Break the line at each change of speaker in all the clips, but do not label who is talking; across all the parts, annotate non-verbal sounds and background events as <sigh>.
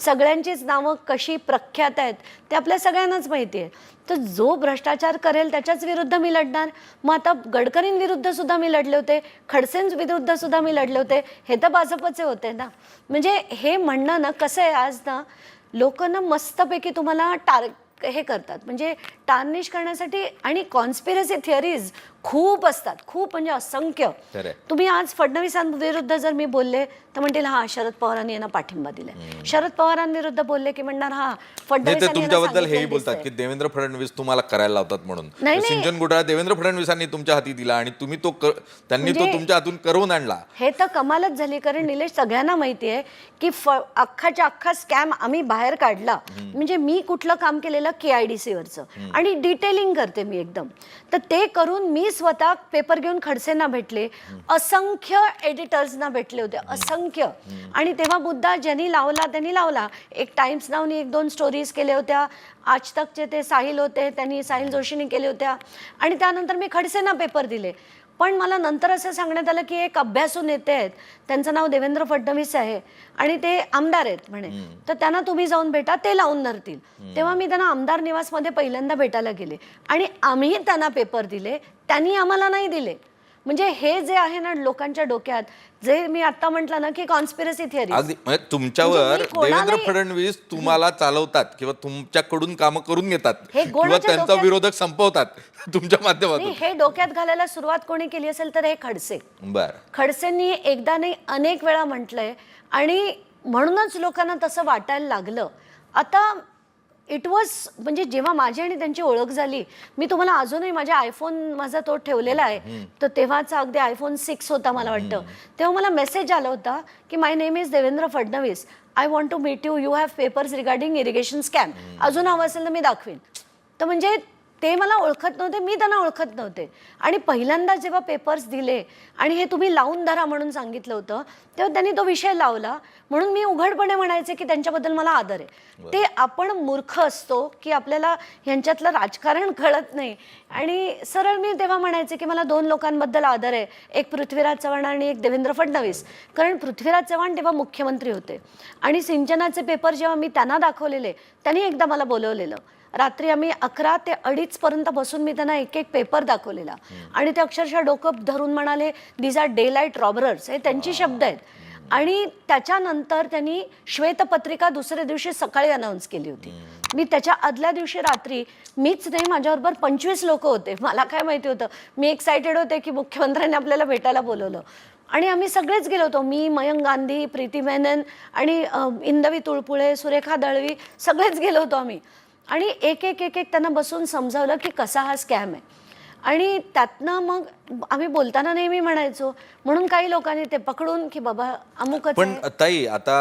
सगळ्यांचीच नावं कशी प्रख्यात आहेत ते आपल्या सगळ्यांनाच माहिती आहे. तर जो भ्रष्टाचार करेल त्याच्याच विरुद्ध मी लढणार. मग आता गडकरींविरुद्ध सुद्धा मी लढले होते खडसेंच विरुद्ध सुद्धा मी लढले होते हे तर भाजपचे होते ना. म्हणजे हे म्हणणं ना कसं आहे आज ना लोक ना मस्तपैकी तुम्हाला टार हे करतात. म्हणजे टार्निश करण्यासाठी आणि कॉन्स्पिरसी थिअरीज खूप असतात. खूप म्हणजे असंख्य. तुम्ही आज फडणवीसांविरुद्ध जर मी बोलले तर म्हणतील हा शरद पवारांनी यांना पाठिंबा दिलाय. शरद पवारांविरुद्ध बोलले की म्हणणार हा यांना
तुमच्याबद्दल हेही बोलतात. की देवेंद्र फडणवीस तुम्हाला करायला लावतात म्हणून. सिंचन घोटाळा देवेंद्र फडणवीसांनी तुमच्या हाती दिला आणि तुम्ही तो त्यांनी तो
म्हणजे-
तुमच्या हातून करवून आणला.
हे तर कमालच झाली कारण निलेश सगळ्यांना माहिती आहे की अख्खाच्या अख्खा स्कॅम आम्ही बाहेर काढला. म्हणजे मी कुठलं काम केलेलं के आय डी सीवरचं आणि डिटेलिंग करते मी एकदम. तर ते करून मी स्वतः पेपर घेऊन खडसेंना भेटले. असंख्य एडिटर्सना भेटले होते. असंख्य. आणि तेव्हा मुद्दा ज्यांनी लावला त्यांनी लावला. एक टाइम्स नावनी एक दोन स्टोरीज केल्या होत्या. आज तकचे ते साहिल होते त्यांनी साहिल जोशींनी केल्या होत्या. आणि त्यानंतर मी खडसेंना पेपर दिले. पण मला नंतर असं सांगण्यात आलं की एक अभ्यासू नेते आहेत त्यांचं नाव देवेंद्र फडणवीस आहे आणि ते आमदार आहेत म्हणे. तर त्यांना तुम्ही जाऊन भेटा ते लावून धरतील. तेव्हा मी त्यांना आमदार निवासमध्ये पहिल्यांदा भेटायला गेले आणि आम्ही त्यांना पेपर दिले त्यांनी आम्हाला नाही दिले. म्हणजे हे जे आहे ना लोकांच्या डोक्यात जे मी आता म्हटलं ना की कॉन्स्पिरसी थिअरी
अगदी म्हणजे तुमच्यावर
म्हणजे
देवेंद्र फडणवीस तुम्हाला चालवतात किंवा तुमच्याकडून कामं करून घेतात किंवा त्यांचा विरोधक संपवतात <laughs> तुमच्या माध्यमातून.
हे डोक्यात घालायला सुरुवात कोणी केली असेल तर हे खडसे.
बर.
खडसेंनी एकदा नाही अनेक वेळा म्हटलंय आणि म्हणूनच लोकांना तसं वाटायला लागलं. आता इट वॉज म्हणजे जेव्हा माझी आणि त्यांची ओळख झाली मी तुम्हाला अजूनही माझ्या आयफोन माझा तो ठेवलेला आहे. तर तेव्हाचा अगदी आयफोन सिक्स होता मला वाटतं. तेव्हा मला मेसेज आला होता की my name is Devendra Fadnavis I want to meet you you have papers regarding irrigation scam अजून हवं असेल तर मी दाखवीन. तर म्हणजे ते मला ओळखत नव्हते मी त्यांना ओळखत नव्हते. आणि पहिल्यांदा जेव्हा पेपर्स दिले आणि हे तुम्ही लावून धरा म्हणून सांगितलं होतं तेव्हा त्यांनी तो विषय लावला. म्हणून मी उघडपणे म्हणायचे की त्यांच्याबद्दल मला आदर आहे. ते आपण मूर्ख असतो की आपल्याला ह्यांच्यातलं राजकारण कळत नाही. आणि सरळ मी तेव्हा म्हणायचे की मला दोन लोकांबद्दल आदर आहे. एक पृथ्वीराज चव्हाण आणि एक देवेंद्र फडणवीस. कारण पृथ्वीराज चव्हाण तेव्हा मुख्यमंत्री होते. आणि सिंचनाचे पेपर जेव्हा मी त्यांना दाखवलेले त्यांनी एकदा मला बोलवलेलं. रात्री आम्ही अकरा ते अडीच पर्यंत बसून मी त्यांना एक एक पेपर दाखवलेला. आणि ते अक्षरशः डोकं धरून म्हणाले these are daylight robbers हे त्यांची शब्द आहेत. आणि त्याच्यानंतर त्यांनी श्वेतपत्रिका दुसऱ्या दिवशी सकाळी अनाऊन्स केली होती. मी त्याच्या आदल्या दिवशी रात्री मीच नाही माझ्याबरोबर पंचवीस लोक होते. मला काय माहिती होतं? मी एक्सायटेड होते की मुख्यमंत्र्यांनी आपल्याला भेटायला बोलवलं. आणि आम्ही सगळेच गेलो होतो. मी मयंक गांधी प्रीती मेनन आणि इंदवी तुळपुळे सुरेखा दळवी सगळेच गेलो होतो आम्ही. आणि एक एक एक एक त्यांना बसून समजावलं की कसा हा स्कॅम आहे. आणि त्यातनं मग आम्ही बोलताना नेहमी म्हणायचो म्हणून काही लोकांनी ते पकडून की बाबा अमुकच
पण. ताई आता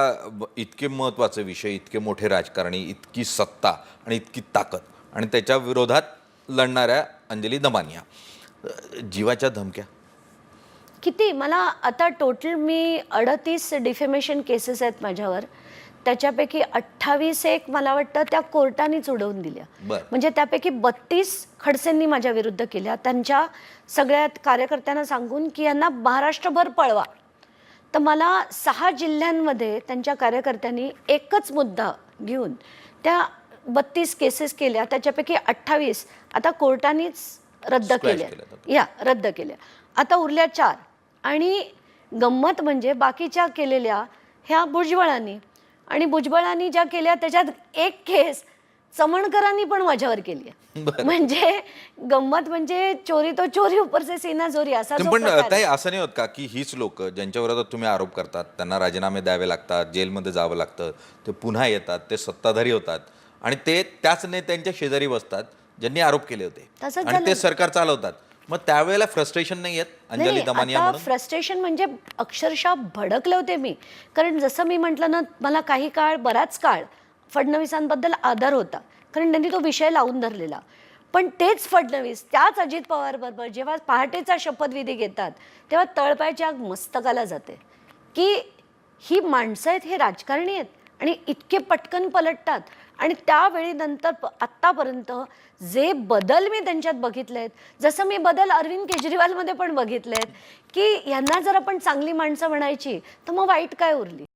इतके महत्त्वाचे विषय इतके मोठे राजकारणी इतकी सत्ता आणि इतकी ताकद आणि त्याच्या विरोधात लढणाऱ्या अंजली दमानिया. जीवाच्या धमक्या.
किती? मला आता टोटल मी अडतीस डिफेमेशन केसेस आहेत माझ्यावर. त्याच्यापैकी अठ्ठावीस एक मला वाटतं त्या कोर्टानेच उडवून दिल्या. म्हणजे त्यापैकी बत्तीस खडसेंनी माझ्या विरुद्ध केल्या. त्यांच्या सगळ्या कार्यकर्त्यांना सांगून की यांना महाराष्ट्रभर पळवा. तर मला सहा जिल्ह्यांमध्ये त्यांच्या कार्यकर्त्यांनी एकच मुद्दा घेऊन त्या बत्तीस केसेस केल्या. त्याच्यापैकी अठ्ठावीस आता कोर्टानेच रद्द केल्या. या रद्द केल्या. आता उरल्या चार. आणि गंमत म्हणजे बाकीच्या केलेल्या ह्या भुजबळांनी आणि भुजबळांनी ज्या केल्या त्याच्यात एक केस चमणकरांनी पण माझ्यावर केली आहे म्हणजे गंमत म्हणजे चोरी तो चोरी उपर से सीना चोरी असा
पण. ताई असं नाही होत का की हीच लोक ज्यांच्या विरोधात तुम्ही आरोप करतात त्यांना राजीनामे द्यावे लागतात जेलमध्ये जावं लागतं ते पुन्हा येतात ते सत्ताधारी होतात आणि ते त्याच नेत्यांच्या शेजारी बसतात ज्यांनी आरोप केले होते आणि ते. सरकार चालवतात मग त्यावेळेला फ्रस्ट्रेशन नाही येत? अंजली
नाही,
दमानिया
आता
म्हणून?
फ्रस्ट्रेशन म्हणजे अक्षरशः भडकले होते मी. कारण जसं मी म्हटलं ना मला काही काळ बराच काळ फडणवीसांबद्दल आदर होता. कारण त्यांनी तो विषय लावून धरलेला. पण तेच फडणवीस त्याच अजित पवार बरोबर जेव्हा पहाटेचा शपथविधी घेतात तेव्हा तळपायच्या आग मस्तकाला जाते. की ही माणसं आहेत हे राजकारणी आहेत. आणि इतके पटकन पलटतात. आणि त्यावेळी नंतर आत्तापर्यंत जे बदल मी त्यांच्यात बघितले आहेत जसं मी बदल अरविंद केजरीवालमध्ये पण बघितले आहेत की यांना जर आपण चांगली माणसं म्हणायची तर मग वाईट काय उरली?